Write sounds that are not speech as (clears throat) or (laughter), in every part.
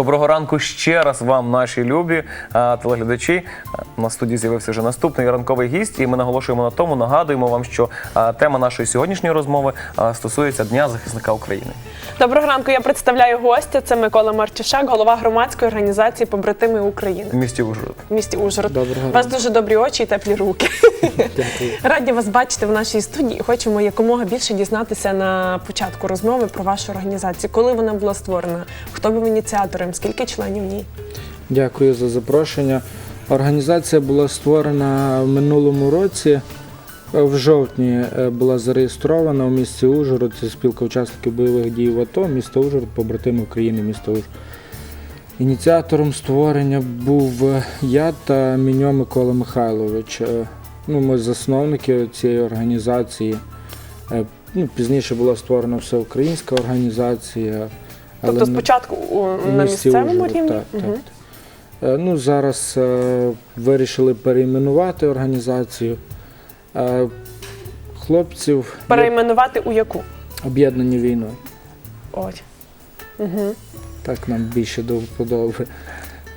Доброго ранку ще раз вам, наші любі е, телеглядачі. Е, На студії з'явився вже наступний ранковий гість, і ми наголошуємо на тому, нагадуємо вам, що е, тема нашої сьогоднішньої розмови стосується Дня захисника України. Доброго ранку. Я представляю гостя. Це Микола Марчишак, голова громадської організації Побратими України в місті Ужгород. в місті Ужгород. Доброго У вас ранку. дуже добрі очі і теплі руки. Дякую. (laughs) Раді вас бачити в нашій студії. Хочемо якомога більше дізнатися на початку розмови про вашу організацію. Коли вона була створена? Хто був ініціатором? Скільки членів в ній? Дякую за запрошення. Організація була створена в минулому році. В жовтні е, була зареєстрована у місті Ужгород. Спілка учасників бойових дій в АТО, місто Ужгород, побратими України, місто Ужгород. Ініціатором створення був е, я та Міньо Микола Михайлович. Е, Ну, ми засновники цієї організації. Ну, пізніше була створена всеукраїнська організація. Але Тобто не- спочатку у, на місцевому Ужгород, рівні? Так, Мгм. так. Е, Ну, зараз е, вирішили перейменувати організацію. Е, хлопців Перейменувати у яку? об'єднані війною. Ось. Угу. Так нам більше до вподоби.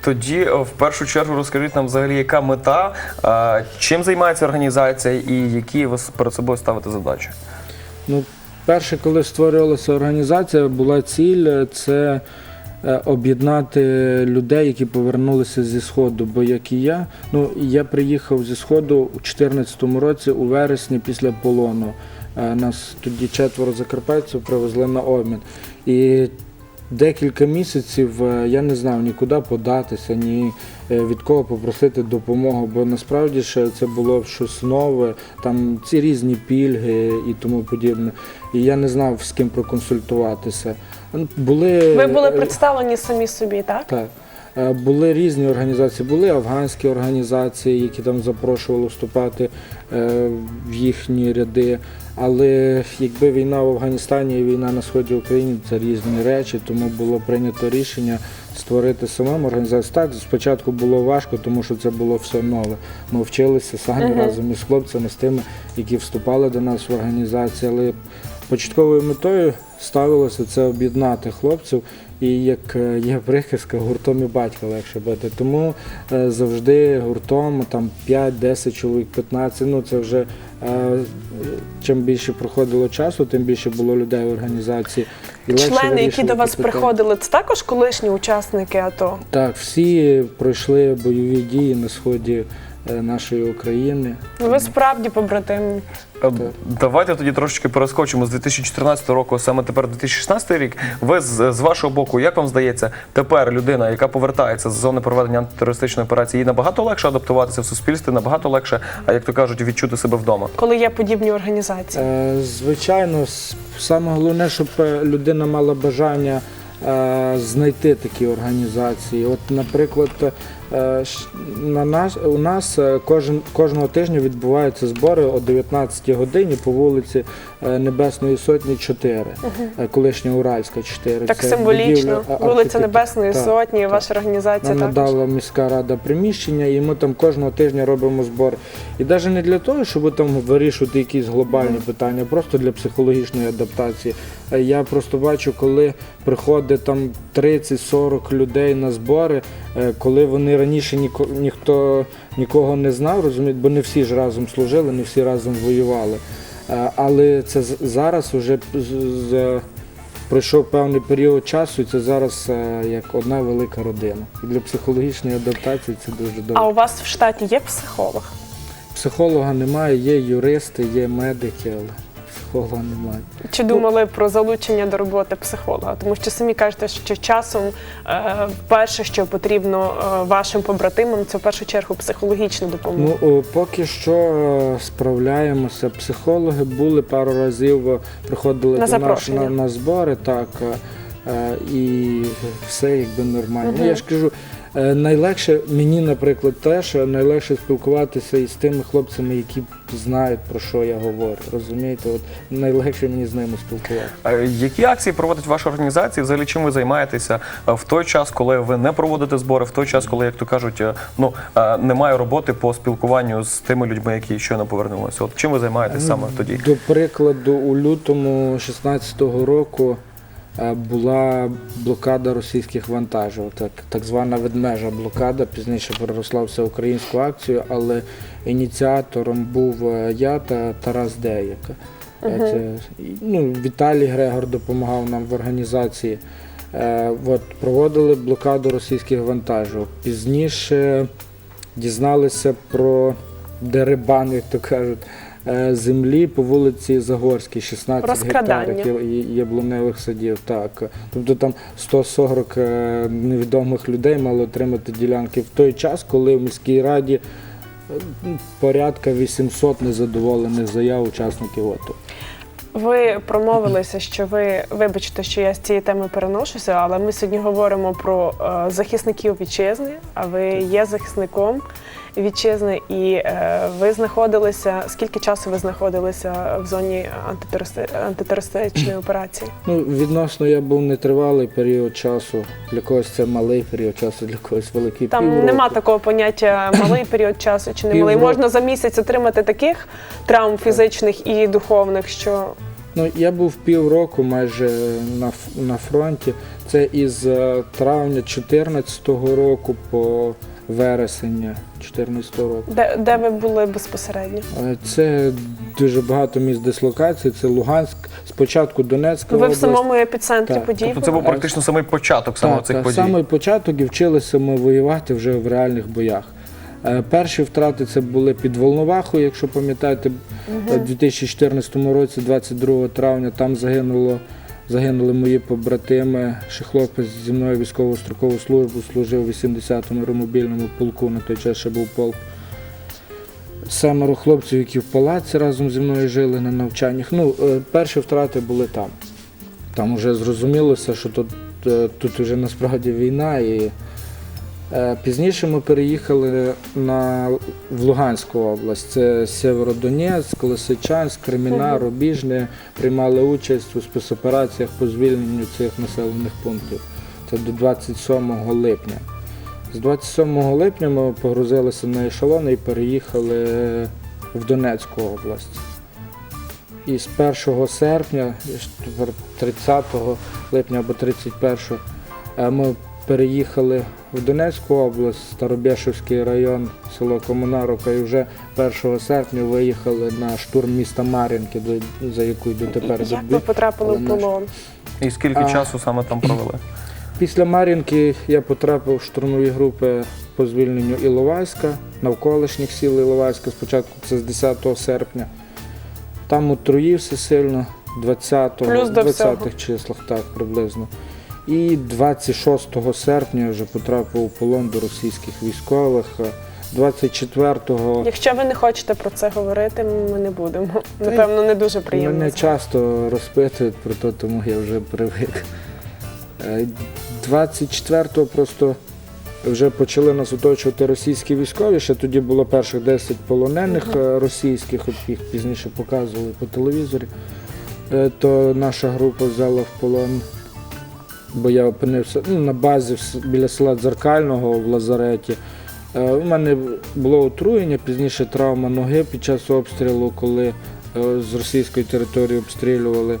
Тоді, е, в першу чергу, розкажіть нам взагалі, яка мета, е, чим займається організація і які ви перед собою ставите задачі. Ну, перше, коли створювалася організація, була ціль е, це е, об'єднати людей, які повернулися зі Сходу. Бо як і я, ну я приїхав зі Сходу у 2014 році, у вересні після полону. Е, Нас тоді четверо закарпатців привезли на обмін. І декілька місяців е, я не знав ні куди податися, ні е, від кого попросити допомогу, бо насправді ще це було щось нове, там ці різні пільги і тому подібне. І я не знав з ким проконсультуватися. Були, Ви були е, представлені самі собі, так? так. Е, Були різні організації, були афганські організації, які там запрошували вступати е, в їхні ряди. Але якби війна в Афганістані і війна на сході України це різні речі, тому було прийнято рішення створити самим організацію. Так, спочатку було важко, тому що це було все нове. Ми вчилися самі Мгм. разом із хлопцями, з тими, які вступали до нас в організацію. Але початковою метою ставилося це об'єднати хлопців. І як е, є приказка, гуртом і батька легше бити. Тому е, завжди гуртом там 5-10 чоловік, 15, ну це вже е, чим більше проходило часу, тим більше було людей в організації. І Члени, які до вас питання. приходили, це також колишні учасники АТО. Так, всі пройшли бойові дії на сході нашої України. Ну, Ви справді побратими. Е, Давайте тоді трошечки перескочимо з 2014 року, саме тепер 2016 рік. Ви з, з вашого боку, як вам здається, тепер людина, яка повертається з зони проведення антитерористичної операції, їй набагато легше адаптуватися в суспільстві, набагато легше, а як то кажуть, відчути себе вдома. коли є подібні організації. Е, Звичайно, саме головне, щоб е, людина мала бажання е, знайти такі організації. От, наприклад, е, на нас, у нас е, кожен, кожного тижня відбуваються збори о 19 годині по вулиці е, Небесної Сотні 4, е, колишня Уральська 4. Так Це символічно. Вулиця. Небесної Так, Сотні, так. ваша організація Нам також. надала міська рада приміщення, і ми там кожного тижня робимо збори. І навіть не для того, щоб там вирішувати якісь глобальні питання, а просто для психологічної адаптації. Е, Я просто бачу, коли приходить там 30-40 людей на збори, е, коли вони раніше ніко, ніхто нікого не знав, розумієте, бо не всі ж разом служили, не всі разом воювали. Е, Але це зараз вже пройшов певний період часу, і це зараз е, як одна велика родина. І для психологічної адаптації це дуже добре. А у вас в штаті є психолог? Психолога немає, є юристи, є медики, але психолога немає. Чи думали про залучення до роботи психолога? Тому що самі кажете, що часом е, перше, що потрібно е, вашим побратимам, це в першу чергу психологічна допомога. Ну о, поки що е, справляємося. Психологи були пару разів, е, приходили На до нас на, на збори, так е, і все якби нормально. Ну, я ж кажу. Е, Найлегше мені, наприклад, теж е, найлегше спілкуватися із тими хлопцями, які знають про що я говорю. Розумієте, от найлегше мені з ними спілкуватися. Е, Які акції проводить ваша організація? Взагалі чим ви займаєтеся е, в той час, коли ви не проводите збори, в той час, коли, як то кажуть, ну немає роботи по спілкуванню з тими людьми, які щойно повернулися? От чим ви займаєтесь саме тоді? До прикладу, у лютому 16-го року була блокада російських вантажів, так, так звана ведмежа блокада, пізніше переросла в всеукраїнську акцію, але ініціатором був е, я та Тарас Деяк. Е, Це, ну, Віталій Грегор допомагав нам в організації. Е, от, проводили блокаду російських вантажів. Пізніше дізналися про дерибан, як то кажуть, е, землі по вулиці Загорській, 16 гектарів яблуневих садів. Так. Тобто там 140 е, невідомих людей мали отримати ділянки в той час, коли в міській раді е, порядка 800 незадоволених заяв учасників АТО. Ви промовилися, що ви вибачте, що я з цієї теми переношуся, але ми сьогодні говоримо про е, захисників вітчизни. А ви є захисником вітчизни, і е, ви знаходилися. Скільки часу ви знаходилися в зоні антитерористи- антитерористичної (clears throat) операції? Ну, відносно я був нетривалий період часу. Для когось це малий період часу, для когось великий Там півроку. нема такого поняття (clears throat) малий період часу чи не малий. Можна за місяць отримати таких травм фізичних і духовних, що Ну, я був півроку майже на, на фронті. Це із е, травня 2014 року по вересень 2014 року. де, де ви були безпосередньо? Е, Це дуже багато місць дислокації. Це Луганськ, спочатку Донецька Ви в область. самому епіцентрі Так. подій? Тобто це був були? практично самий початок саме Так, цих так, подій. саме початок і вчилися ми воювати вже в реальних боях. Е, Перші втрати це були під Волновахою, якщо пам'ятаєте, у 2014 році, 22 травня, там загинуло, загинули мої побратими. Ще хлопець зі мною військову строкову службу служив у 80-му аеромобільному полку, на той час ще був полк. Семеро хлопців, які в палаці разом зі мною жили на навчаннях. Ну, е, перші втрати були там. Там вже зрозумілося, що тут, е, тут вже насправді війна. І пізніше ми переїхали на, в Луганську область. Це Сєвєродонецьк, Лисичанськ, Креміна, Рубіжне приймали участь у спецопераціях по звільненню цих населених пунктів. Це до 27 липня. З 27 липня ми погрузилися на ешелони і переїхали в Донецьку область. І з 1 серпня, і ж тепер 30 липня або 31 е, ми переїхали в Донецьку область, Старобєшевський район, село Комунаровка, і вже 1 серпня виїхали на штурм міста Мар'їнки, за яку й дотепер Як ви потрапили але в полон? І скільки А. часу саме там провели? Після Мар'їнки я потрапив в штурмові групи по звільненню Іловайська, навколишніх сіл Іловайська, спочатку це з 10 серпня. Там отруївся сильно, 20 Плюс до 20-х числах, так, приблизно. І 26 серпня вже потрапив у полон до російських військових. 24-го Якщо ви не хочете про це говорити, ми не будемо. Напевно, не дуже приємно. Мене часто розпитують про те, тому я вже привик. Е, 24-го просто вже почали нас оточувати російські військові. Ще тоді було перших 10 полонених е, російських, от їх пізніше показували по телевізорі. Е, То наша група взяла в полон, бо я опинився ну, на базі біля села Дзеркального в Лазареті. Е, У мене було отруєння, пізніше травма ноги під час обстрілу, коли е, з російської території обстрілювали.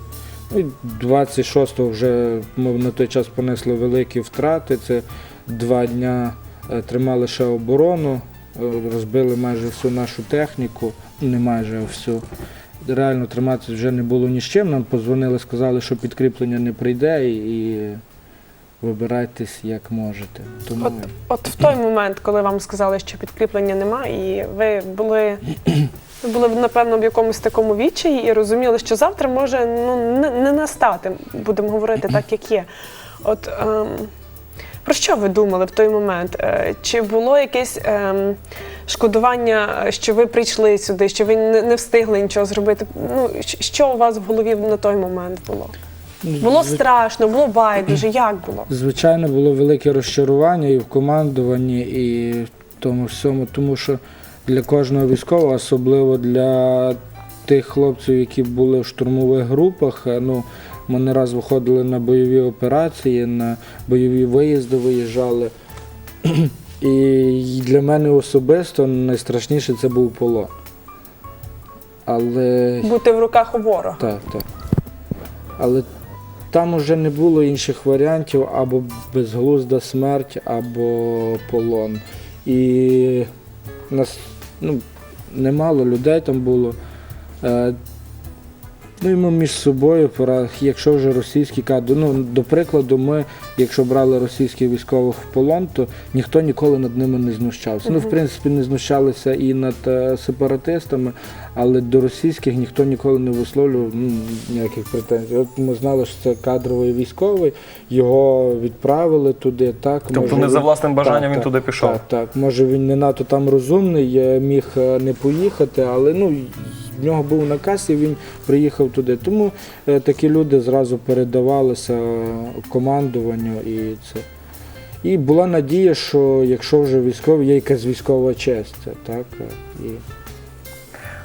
Ну, 26-го вже ми на той час понесли великі втрати. Це два дня е, тримали ще оборону, е, розбили майже всю нашу техніку, ну, не майже всю. Реально триматися вже не було ні з чим. Нам позвонили, сказали, що підкріплення не прийде і, вибирайтесь як можете. Тому От, от в той момент, коли вам сказали, що підкріплення немає, і ви були, ви були напевно в якомусь такому відчаї і розуміли, що завтра може ну, не, не настати, будемо говорити так, як є. От ем, про що ви думали в той момент? Е, Чи було якесь ем, шкодування, е, що ви прийшли сюди, що ви не, встигли нічого зробити? Ну, що у вас в голові на той момент було? Було Зв- страшно, було байдуже. (clears throat) Як було? Звичайно, було велике розчарування і в командуванні, і в тому всьому, тому що для кожного військового, особливо для тих хлопців, які були в штурмових групах, е, ну, ми не раз виходили на бойові операції, на бойові виїзди виїжджали. (clears throat) І для мене особисто найстрашніше це був полон. Але Бути в руках у ворога. так, так. Але там уже не було інших варіантів або безглузда смерть, або полон. І нас ну, немало людей там було. Ну і ми між собою, пора, якщо вже російські кадри, ну до прикладу, ми, якщо брали російських військових в полон, то ніхто ніколи над ними не знущався. Ну, в принципі, не знущалися і над е, сепаратистами, але до російських ніхто ніколи не висловлював ну, ніяких претензій. От ми знали, що це кадровий військовий, його відправили туди. Так Тобто може, не за власним бажанням так, він так, туди пішов. Так, так. Може він не надто там розумний, е, міг е, не поїхати, але ну. В нього був наказ і він приїхав туди. Тому е, такі люди зразу передавалися командуванню і це. І була надія, що якщо вже військовий, є якась військова честь. Так? е, І...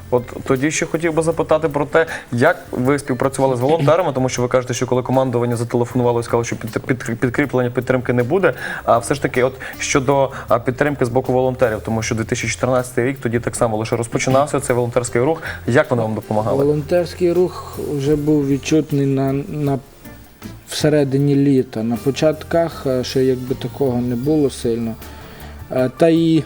От тоді ще хотів би запитати про те, як ви співпрацювали з волонтерами, тому що ви кажете, що коли командування зателефонувало і сказало, що під, під, підкріплення підтримки не буде. А все ж таки, от щодо підтримки з боку волонтерів, тому що 2014 рік тоді так само лише розпочинався цей волонтерський рух. Як вони вам допомагали? Волонтерський рух вже був відчутний на, на всередині літа. На початках е, ще якби такого не було сильно. Е, Та і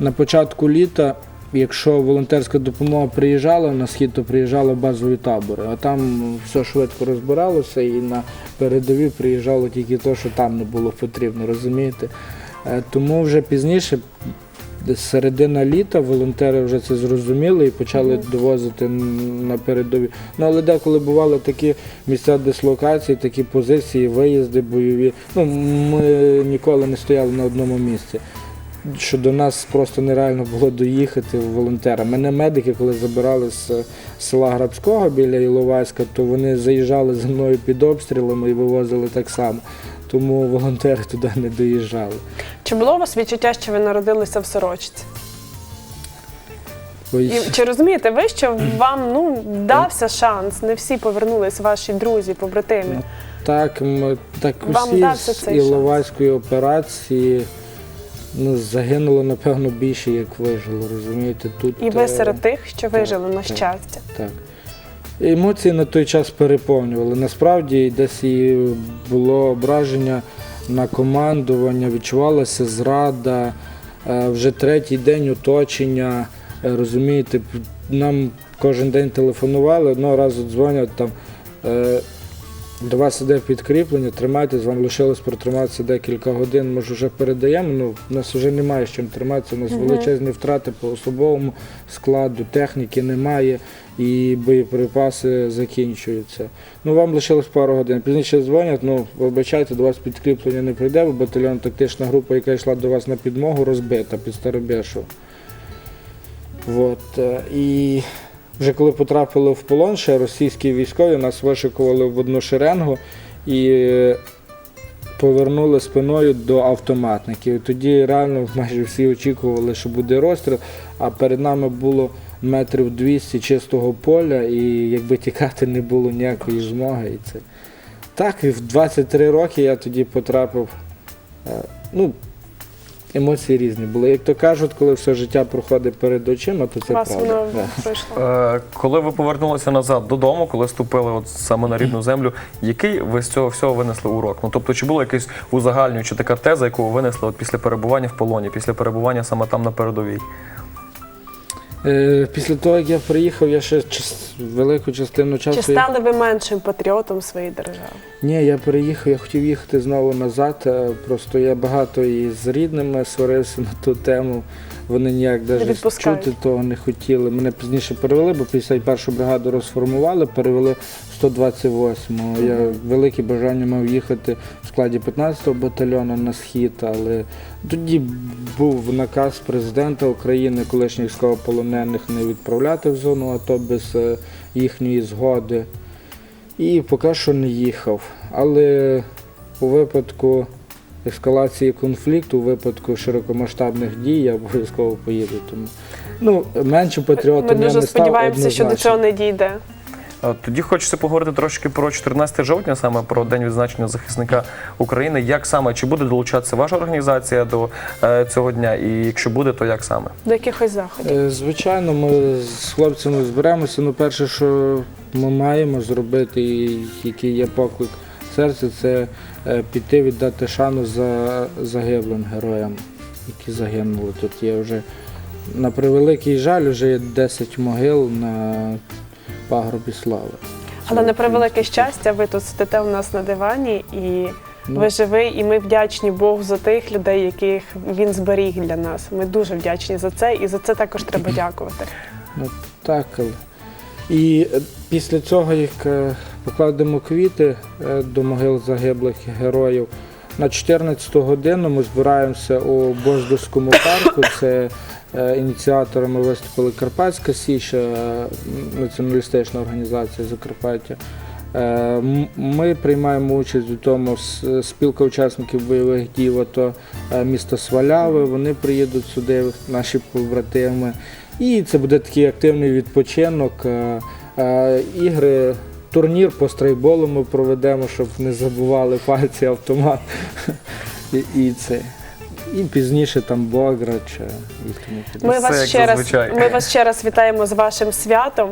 на початку літа, якщо волонтерська допомога приїжджала на схід, то приїжджали базові табори. А там все швидко розбиралося і на передові приїжджало тільки те, що там не було потрібно, розумієте? Е, Тому вже пізніше середина літа волонтери вже це зрозуміли і почали довозити на передові. Ну але деколи бували такі місця дислокації, такі позиції, виїзди бойові. Ну ми ніколи не стояли на одному місці. Що до нас просто нереально було доїхати волонтера. Мене медики, коли забирали з села Грабського біля Іловайська, то вони заїжджали за мною під обстрілами і вивозили так само. Тому волонтери туди не доїжджали. Чи було у вас відчуття, що ви народилися в сорочці? Ой, І чи розумієте ви, що вам ну дався шанс? Не всі повернулись ваші друзі, побратими. Так, м, так усі з? Іловайської операції ну, загинуло, напевно, більше, як вижило, розумієте? Тут, І ви е, серед тих, що так, вижили на так. щастя. Так. Емоції на той час переповнювали. Насправді десь і було ображення на командування, відчувалася зрада, е, вже третій день оточення. е, Розумієте, нам кожен день телефонували, одного разу дзвонять там. До вас іде підкріплення, тримайтесь, вам лишилось протриматися декілька годин, може вже передаємо. Ну, у нас вже немає з чим триматися, у нас величезні втрати по особовому складу, техніки немає і боєприпаси закінчуються. Ну, вам лишилось пару годин. Пізніше дзвонять, ну, вибачайте, до вас підкріплення не прийде, бо батальйон тактична група, яка йшла до вас на підмогу, розбита під Старобєшов. От, е, і вже коли потрапили в полон, ще російські військові нас вишикували в одну шеренгу і е, повернули спиною до автоматників. Тоді реально (laughs) майже всі очікували, що буде розстріл, а перед нами було метрів 200 чистого поля, і якби тікати не було ніякої змоги. І це. Так, і в 23 роки я тоді потрапив. е, Ну, емоції різні були. Як то кажуть, коли все життя проходить перед очима, то це Вас правда. воно Да. пройшло. Е, Коли ви повернулися назад додому, коли ступили от саме на рідну землю, який ви з цього всього винесли урок? Ну тобто, чи було якесь узагальнююча така теза, яку ви винесли от після перебування в полоні, після перебування саме там на передовій? Е, Після того, як я приїхав, я ще велику частину часу. Чи стали ви меншим патріотом своєї держави? Ні, я переїхав, я хотів їхати знову назад. е, Просто я багато і з рідними сварився на ту тему. Вони ніяк навіть чути того не хотіли. Мене пізніше перевели, бо 51-ю бригаду розформували, перевели 128-му. Я велике бажання мав їхати в складі 15-го батальйону на схід, але тоді був наказ президента України, колишніх військовополонених, не відправляти в зону АТО без е, їхньої згоди. І поки що не їхав. Але у випадку ескалації конфлікту, у випадку широкомасштабних дій я обов'язково поїду. Тому ну, менше патріотом Ми я дуже не став сподіваємося, що до цього не дійде. Тоді хочеться поговорити трошки про 14 жовтня, саме про день відзначення захисника України. Як саме чи буде долучатися ваша організація до е, цього дня? І якщо буде, то як саме? До якихось заходів. Е, Звичайно, ми з хлопцями зберемося. Ну, перше, що ми маємо зробити, і який є поклик серця, це е, піти віддати шану за загиблим героям, які загинули. Тут є вже на превеликий жаль, вже є 10 могил на пагорбі слави. Але на превелике щастя, ви тут сидите у нас на дивані і Ну. ви живий, і ми вдячні Богу за тих людей, яких він зберіг для нас. Ми дуже вдячні за це, і за це також треба (clears throat) дякувати. Ну, так. І е, після цього, як е, покладемо квіти е, до могил загиблих героїв, на 14 годину ми збираємося у Бождурському парку. Це е, ініціаторами виступили Карпатська Січ, е, націоналістична організація Закарпаття. Ми приймаємо участь у тому спілка учасників бойових дій АТО міста Сваляви. Вони приїдуть сюди, наші побратими. І це буде такий активний відпочинок. Ігри, турнір по стрейболу ми проведемо, щоб не забували пальці автомат. (laughs) І, і це. І пізніше там Бограч е, і тому подібне. Ми Все вас як ще раз зазвичай. ми вас ще раз вітаємо з вашим святом.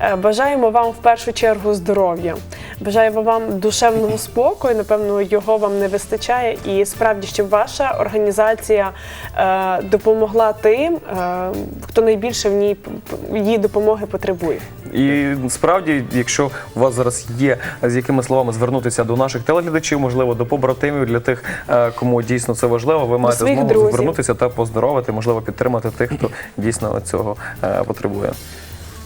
Е, Бажаємо вам в першу чергу здоров'я. Бажаємо вам душевного спокою. Напевно, його вам не вистачає. І справді, щоб ваша організація е, допомогла тим, е, хто найбільше в ній її допомоги потребує. І справді, якщо у вас зараз є з якими словами звернутися до наших телеглядачів, можливо, до побратимів для тих, е, кому дійсно це важливо, ви маєте змогу друзів. звернутися та поздоровити, можливо, підтримати тих, хто дійсно цього е, потребує.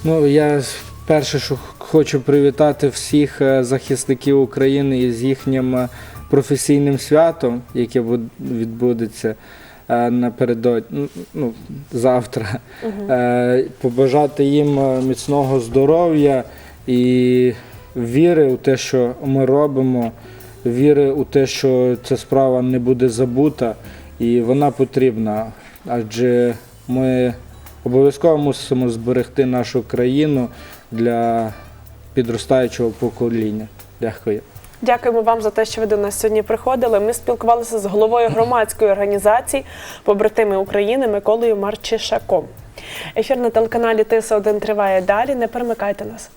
Ну, я перше, що хочу привітати всіх е, захисників України із їхнім е, професійним святом, яке відбудеться напередодні, ну, завтра. Е, Побажати їм міцного здоров'я і віри у те, що ми робимо, віри у те, що ця справа не буде забута, і вона потрібна. Адже ми обов'язково мусимо зберегти нашу країну для підростаючого покоління. Дякую. Дякуємо вам за те, що ви до нас сьогодні приходили. Ми спілкувалися з головою громадської організації Побратими України Миколою Марчишаком. Ефір на телеканалі Тиса 1 триває далі. Не перемикайте нас.